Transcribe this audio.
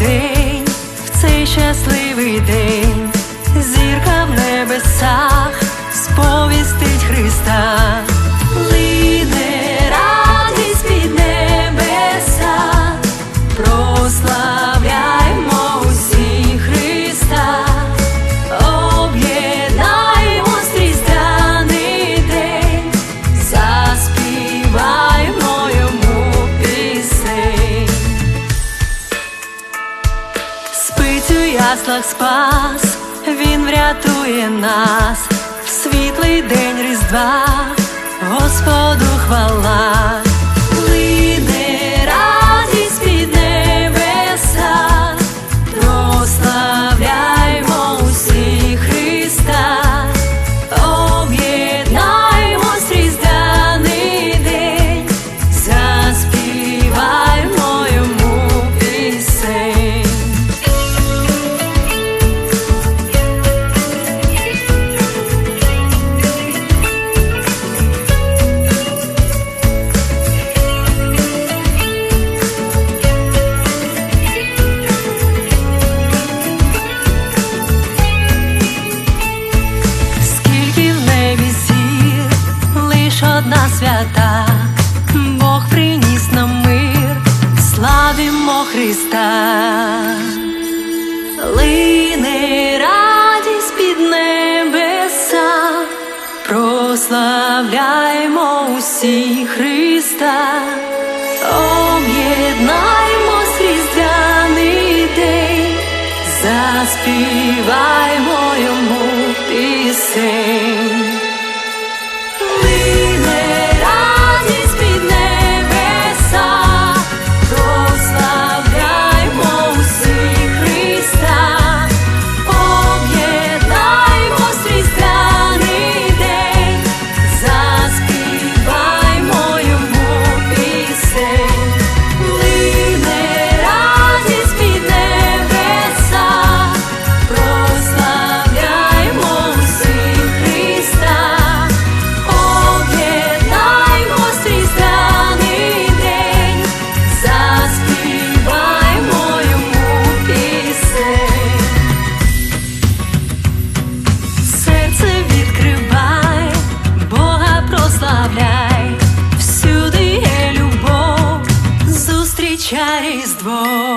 день, в цей щасливий день, зірка в небесах сповістить Христа. Яслах спас, він врятує нас, в світлий день Різдва, Господу хвала, одна свята, Бог приніс нам мир, славімо Христа, лине радість під небеса, прославляймо усі Христа, об'єднаймо різдвяний день, заспіваймо зустрічай різдво.